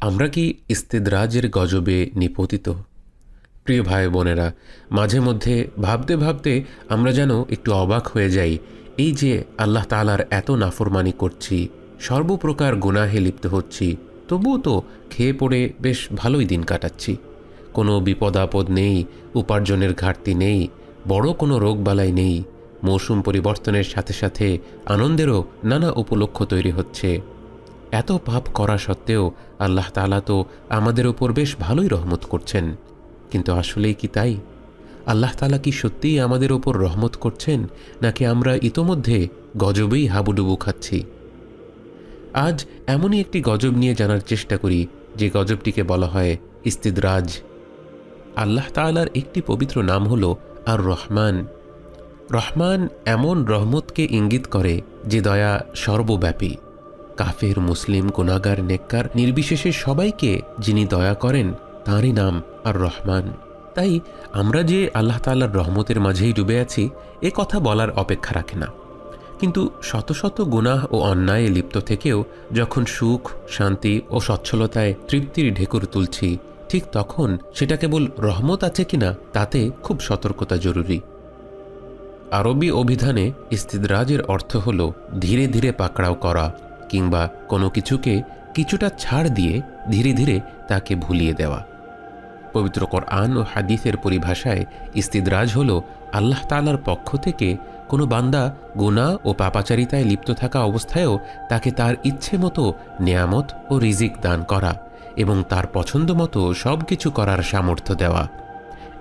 আমরা কি ইস্তেদরাজের গজবে নিপতিত? প্রিয় ভাই বোনেরা, মাঝে মধ্যে ভাবতে ভাবতে আমরা যেন একটু অবাক হয়ে যাই। এই যে আল্লাহ তালার এত নাফরমানি করছি, সর্বপ্রকার গুনাহে লিপ্ত হচ্ছি, তবুও তো খেয়ে পড়ে বেশ ভালোই দিন কাটাচ্ছি। কোনো বিপদ আপদ নেই, উপার্জনের ঘাটতি নেই, বড় কোনো রোগবালাই নেই, মৌসুম পরিবর্তনের সাথে সাথে আনন্দেরও নানা উপলক্ষ তৈরি হচ্ছে। এত পাপ করা সত্ত্বেও আল্লাহ তালা তো আমাদের ওপর বেশ ভালোই রহমত করছেন। কিন্তু আসলেই কি তাই? আল্লাহ তালা কি সত্যিই আমাদের ওপর রহমত করছেন, নাকি আমরা ইতোমধ্যে গজবেই হাবুডুবু খাচ্ছি? আজ এমনই একটি গজব নিয়ে জানার চেষ্টা করি, যে গজবটিকে বলা হয় ইস্তিদরাজ। আল্লাহ তালার একটি পবিত্র নাম হল আর রহমান রহমান এমন রহমতকে ইঙ্গিত করে যে দয়া সর্বব্যাপী। কাফের, মুসলিম গুনাগার নেককার, নির্বিশেষে সবাইকে যিনি দয়া করেন, তাঁরই নাম আর রহমান তাই আমরা যে আল্লাহ তাল্লার রহমতের মাঝেই ডুবে আছি, এ কথা বলার অপেক্ষা রাখে না। কিন্তু শত শত গুনাহ ও অন্যায়ে লিপ্ত থেকেও যখন সুখ, শান্তি ও সচ্ছলতায় তৃপ্তির ঢেকুর তুলছি, ঠিক তখন সেটা কেবল রহমত আছে কিনা, তাতে খুব সতর্কতা জরুরি। আরবি অভিধানে ইস্তিদরাজের অর্থ হল ধীরে ধীরে পাকড়াও করা। কিংবা কোনো কিছুকে কিছুটা ছাড় দিয়ে ধীরে ধীরে তাকে ভুলিয়ে দেওয়া। পবিত্র কোরআন ও হাদিসের পরিভাষায় ইস্তিদরাজ হল আল্লাহ তালার পক্ষ থেকে কোনো বান্দা গুণা ও পাপাচারিতায় লিপ্ত থাকা অবস্থায়ও তাকে তার ইচ্ছে মতো নেয়ামত ও রিজিক দান করা এবং তার পছন্দ মতো সব কিছু করার সামর্থ্য দেওয়া।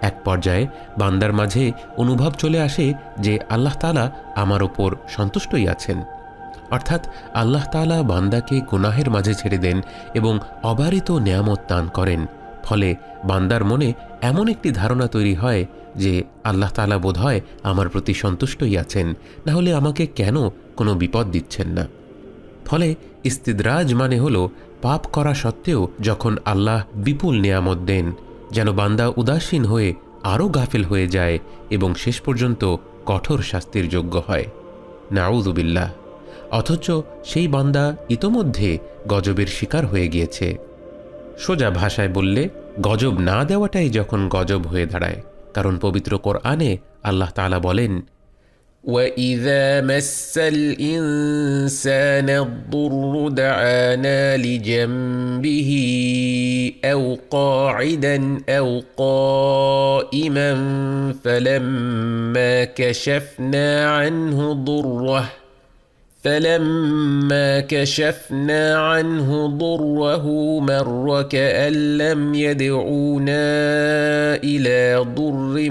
এক পর্যায়ে বান্দার মাঝে অনুভব চলে আসে যে আল্লাহ তালা আমার ওপর সন্তুষ্টই আছেন। অর্থাৎ আল্লাহ তালা বান্দাকে গুনাহের মাঝে ছেড়ে দেন এবং অবারিত নেয়ামত দান করেন। ফলে বান্দার মনে এমন একটি ধারণা তৈরি হয় যে আল্লাহ তালা বোধ হয় আমার প্রতি সন্তুষ্টই আছেন, না হলে আমাকে কেন কোনো বিপদ দিচ্ছেন না? ফলে ইস্তিদরাজ মানে হল পাপ করা সত্ত্বেও যখন আল্লাহ বিপুল নেয়ামত দেন, যেন বান্দা উদাসীন হয়ে আরও গাফিল হয়ে যায় এবং শেষ পর্যন্ত কঠোর শাস্তির যোগ্য হয়। নাউদুবিল্লাহ অথচ সেই বান্দা ইতোমধ্যে গজবের শিকার হয়ে গিয়েছে সোজা ভাষায় বললে গজব না দেওয়াটাই যখন গজব হয়ে দাঁড়ায় কারণ পবিত্র কোরআনে আল্লাহ তালা বলেন واذا مس الانسان الضر دعانا لجنبه او قاعدا او قائما فلما كشفنا عنه ضره فلما كشفنا عنه ضره مر كأن لم يدعونا إلى ضر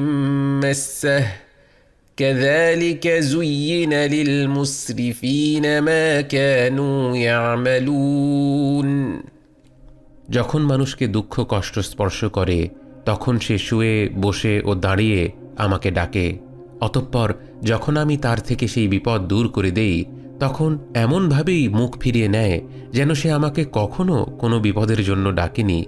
مسه كذلك زين للمسرفين ما كانوا يعملون যখন মানুষকে দুঃখ কষ্ট স্পর্শ করে তখন সে শুয়ে বসে ও দাঁড়িয়ে আমাকে ডাকে অতঃপর যখন আমি তার থেকে সেই বিপদ দূর করে দেই তখন এমনভাবেই মুখ ফিরিয়ে নেয় যেন সে আমাকে কখনো কোনো বিপদের জন্য ডাকেনি।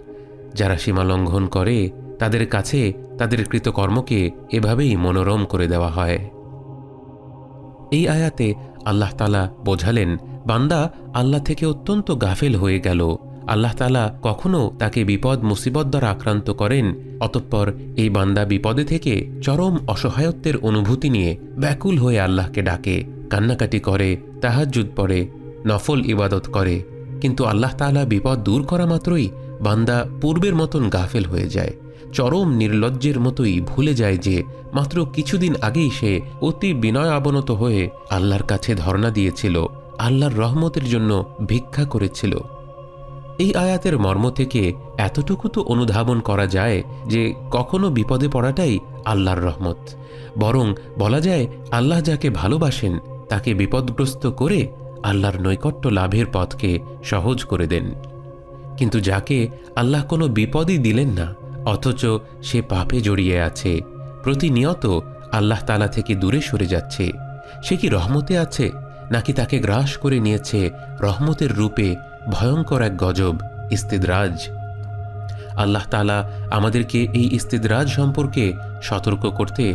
যারা সীমা লঙ্ঘন করে, তাদের কাছে তাদের কৃতকর্মকে এভাবেই মনোরম করে দেওয়া হয়। এই আয়াতে আল্লাহ তালা বোঝালেন, বান্দা আল্লাহ থেকে অত্যন্ত গাফেল হয়ে গেল। আল্লাহ তালা কখনো তাকে বিপদ, মুসিবত দ্বারা আক্রান্ত করেন, অতঃপর এই বান্দা বিপদে থেকে চরম অসহায়ত্বের অনুভূতি নিয়ে ব্যাকুল হয়ে আল্লাহকে ডাকে। কান্নাকাটি করে তাহাজুদ পড়ে, নফল ইবাদত করে। কিন্তু আল্লাহ তালা বিপদ দূর করা মাত্রই বান্দা পূর্বের মতন গাফেল হয়ে যায়। চরম নির্লজ্জের মতোই ভুলে যায় যে, মাত্র কিছুদিন আগেই সে অতি বিনয় অবনত হয়ে আল্লাহর কাছে ধর্ণা দিয়েছিল, আল্লাহর রহমতের জন্য ভিক্ষা করেছিল। এই আয়াতের মর্ম থেকে এতটুকু তো অনুধাবন করা যায় যে, কখনো বিপদে পড়াটাই আল্লাহর রহমত। বরং বলা যায়, আল্লাহ যাকে ভালোবাসেন তাকে বিপদগ্রস্ত করে আল্লাহর নৈকট্য লাভের পথকে সহজ করে দেন। কিন্তু যাকে আল্লাহ কোনো বিপদই দিলেন না, অথচ সে পাপে জড়িয়ে আছে, প্রতিনিয়ত আল্লাহ তালা থেকে দূরে সরে যাচ্ছে। সে কি রহমতে আছে, নাকি তাকে গ্রাস করে নিয়েছে রহমতের রূপে ভয়ঙ্কর এক গজব, ইস্তিদরাজ? আল্লাহ তালা আমাদেরকে এই ইস্তিদরাজ সম্পর্কে সতর্ক করতে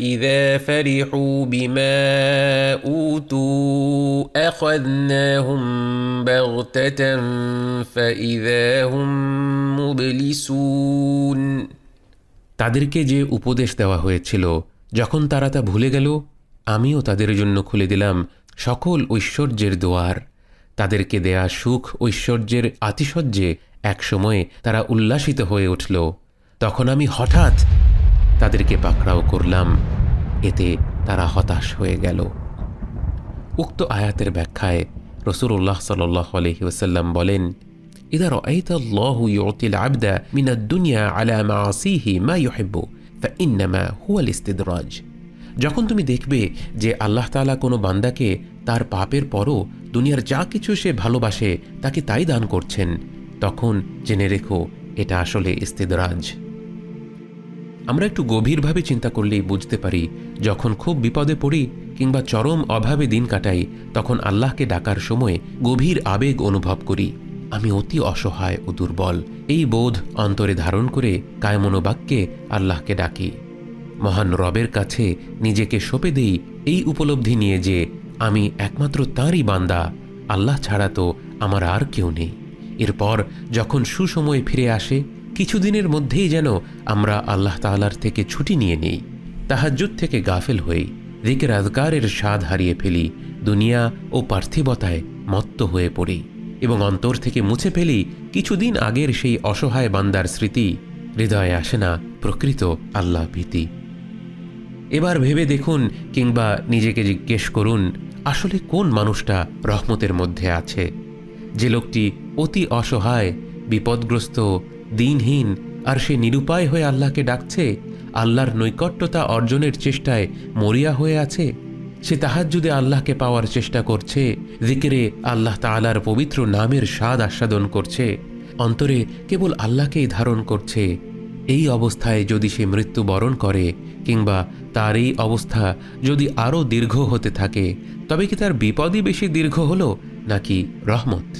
اذا فرحوا بما اوتوا اخذناهم بغته فاذا هم مبلسون তাদেরকে যে উপদেশ দেওয়া হয়েছিল যখন তারা তা ভুলে গেল আমিও তাদের জন্য খুলে দিলাম সকল ঐশ্বর্যের দোয়ার তাদেরকে দেয়া সুখ ঐশ্বর্যের আতিশয্যে একসময়ে তারা উল্লাসিত হয়ে উঠল তখন আমি হঠাৎ তাদেরকে পাকড়াও করলাম এতে তারা হতাশ হয়ে গেল উক্ত আয়াতের ব্যাখ্যায় রসুল্লাহ সাল্লাহ আলহি ওসাল্লাম বলেন إذا رأيت الله يعطي العبد من الدنيا على معاصيه ما يحب فإنما هو الاستدراج যখন তুমি দেখবে যে আল্লাহ তাআলা কোনো বান্দাকে তার পাপের পরও দুনিয়ার যা কিছু সে ভালোবাসে তাকে তাই দান করছেন তখন জেনে রেখো এটা আসলে ইস্তেদরাজ আমরা একটু গভীরভাবে চিন্তা করলেই বুঝতে পারি, যখন খুব বিপদে পড়ি কিংবা চরম অভাবে দিন কাটাই, তখন আল্লাহকে ডাকার সময় গভীর আবেগ অনুভব করি। আমি অতি অসহায় ও দুর্বল, এই বোধ অন্তরে ধারণ করে কায়মনোবাক্যে আল্লাহকে ডাকি। মহান রবের কাছে নিজেকে সঁপে দেই এই উপলব্ধি নিয়ে যে আমি একমাত্র তাঁরই বান্দা, আল্লাহ ছাড়া তো আমার আর কেউ নেই। এরপর যখন সুসময়ে ফিরে আসে কিছুদিনের মধ্যেই যেন আমরা আল্লাহ তাআলার থেকে ছুটি নিয়ে নেই, তাহাজ্জুদ থেকে গাফেল হই দিকের আজগারের স্বাদ হারিয়ে ফেলি, দুনিয়া ও পার্থিবতায় মত্ত হয়ে পড়ি এবং অন্তর থেকে মুছে ফেলি কিছুদিন আগের সেই অসহায় বান্দার স্মৃতি, হৃদয়ে আসে না প্রকৃত আল্লাহ ভীতি। এবার ভেবে দেখুন কিংবা নিজেকে জিজ্ঞেস করুন, আসলে কোন মানুষটা রহমতের মধ্যে আছে? যে লোকটি অতি অসহায়, বিপদগ্রস্ত দিনহীন, আর সে নিরুপায় হয়ে আল্লাহকে ডাকছে, আল্লাহর নৈকট্যতা অর্জনের চেষ্টায় মরিয়া হয়ে আছে। সে তাহাজ্জুদে আল্লাহকে পাওয়ার চেষ্টা করছে, জিকিরে আল্লাহ তাআলার পবিত্র নামের স্বাদ আস্বাদন করছে। অন্তরে কেবল আল্লাহকেই ধারণ করছে। এই অবস্থায় যদি সে মৃত্যুবরণ করে, কিংবা তার এই অবস্থা যদি আরও দীর্ঘ হতে থাকে, তবে কি তার বিপদই বেশি দীর্ঘ হলো, নাকি রহমত?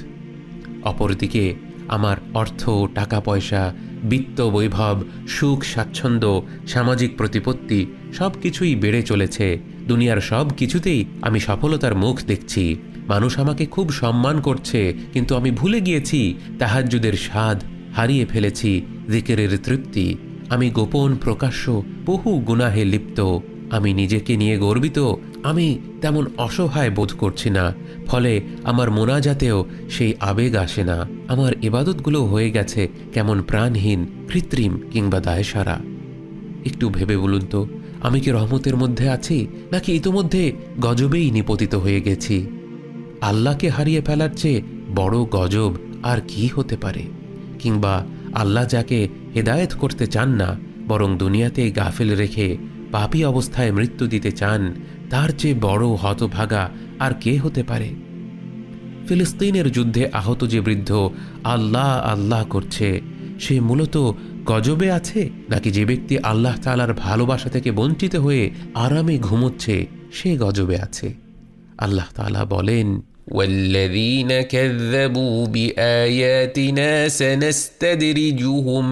অপরদিকে আমার অর্থ, টাকা, পয়সা, বিত্ত, বৈভব, সুখ, স্বাচ্ছন্দ্য, সামাজিক প্রতিপত্তি সব কিছুই বেড়ে চলেছে। দুনিয়ার সব কিছুতেই আমি সফলতার মুখ দেখছি। মানুষ আমাকে খুব সম্মান করছে, কিন্তু আমি ভুলে গিয়েছি, তাহাজ্জুদের স্বাদ হারিয়ে ফেলেছি, জিকেরের তৃপ্তি। আমি গোপন প্রকাশ্য, বহু গুনাহে লিপ্ত। আমি নিজেকে নিয়ে গর্বিত আমি তেমন অসহায় বোধ করছি না, ফলে আমার মোনাজাতেও সেই আবেগ আসে না। আমার এবাদতগুলো হয়ে গেছে কেমন প্রাণহীন, কৃত্রিম কিংবা দায়সারা। একটু ভেবে বলুন তো, আমি কি রহমতের মধ্যে আছি, নাকি ইতোমধ্যে গজবেই নিপতিত হয়ে গেছি? আল্লাহকে হারিয়ে ফেলার চেয়ে বড় গজব আর কি হতে পারে? কিংবা আল্লাহ যাকে হেদায়েত করতে চান না, বরং দুনিয়াতেই গাফেল রেখে পাপী অবস্থায় মৃত্যু দিতে চান তার চেয়ে বড় হতভাগা আর কে হতে পারে ফিলিস্তিনের যুদ্ধে আহত যে বৃদ্ধ আল্লাহ আল্লাহ করছে সে মূলত গজবে আছে নাকি যে ব্যক্তি আল্লাহ তালার ভালোবাসা থেকে বঞ্চিত হয়ে আরামে ঘুমোচ্ছে সে গজবে আছে আল্লাহ তালা বলেন والذين كذبوا باياتنا سنستدرجهم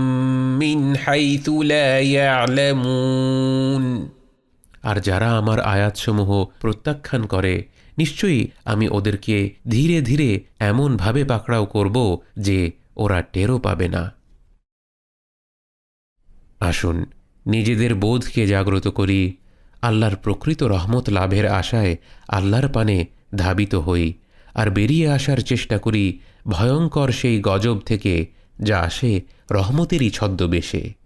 من حيث لا يعلمون আর যারা আমার আয়াতসমূহ প্রত্যাখ্যান করে, নিশ্চয়ই আমি ওদেরকে ধীরে ধীরে এমনভাবে পাকড়াও করব যে ওরা টেরও পাবে না। আসুন, নিজেদের বোধকে জাগ্রত করি, আল্লাহর প্রকৃত রহমত লাভের আশায় আল্লাহর পানে ধাবিত হই, আর বেরিয়ে আসার চেষ্টা করি ভয়ঙ্কর সেই গজব থেকে যা আসে রহমতেরই ছদ্মবেশে।